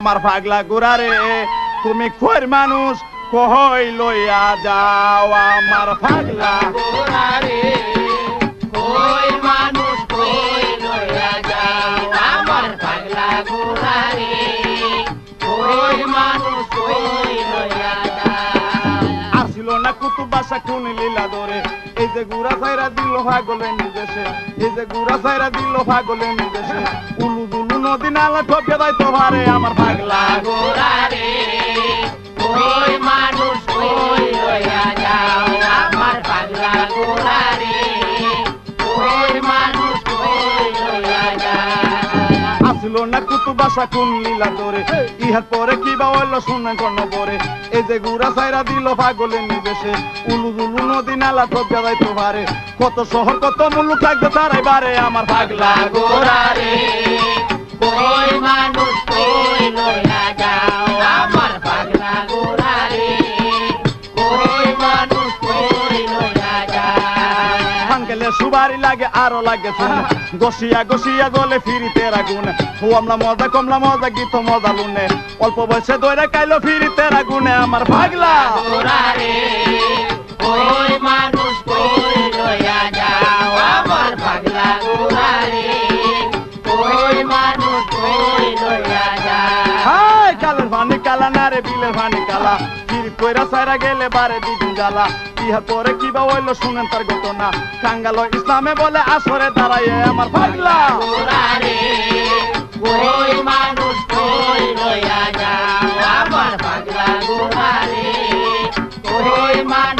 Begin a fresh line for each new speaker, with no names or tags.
আমার পাগলা গোরারে তুমি খোর মানুষ, কহই লইয়া যাও আমার পাগলা
গোরারে কই লইয়া যাও আমার পাগলা গোরারে কই মানুষ কই লইয়া যাও।
আর না কুতুব বাসা কোন লীলা ধরে এই যে গুড়া সাইরা দিল পাগলে নিদেশে এই যে গুড়া সাইরা দিল পাগলে নিদেশে উলু দুলু নদী নালা ঠকে দেয় তো ভারে আমার পাগলা
গোরারে কই মানুষ কই লইয়া যাও আমার পাগলা গোরারে কই মানুষ কই লইয়া যাও।
আসিল না কুতুব বাসা কোন লীলা ধরে ইহার পরে কি বা হইল শুনে কর্ণ পরে এই যে গুড়া সাইরা দিল পাগলে নিদেশে উলু নদী নালা ঠকে দেয় তো ভারে কত শহর, কত মূল্য থাকবে তারাই বারে আমার পাগলা
গোরারে কই মানুষ কই লইয়া যাও? আমার পাগলা গোরারে কই মানুষ কই লইয়া যাও
আঙ্কেলে সুবারি লাগে আরও লাগে গসিয়া গসিয়া গলে ফিরিতে রাগুন। হুয়ামলা মজা কমলা মজা গীত মজা লুনে। অল্প বয়সে দইরা কাইলো ফিরিতে রাগুনে। আমার ভাগলা করে দিলে ভানি কালা। ফির কইরা সাইরা গেলে বারে দ্বিগুণ জালা ইহা পরে কি বা হইল শুনেন তার ঘটনা। কাঙ্গালো ইসলামে বলে আসরে দাঁড়াইয়ে আমার ভাগলা
ওই মানুষ কই রয়া যা আমার পাগলা গোহারে ওই মানুষ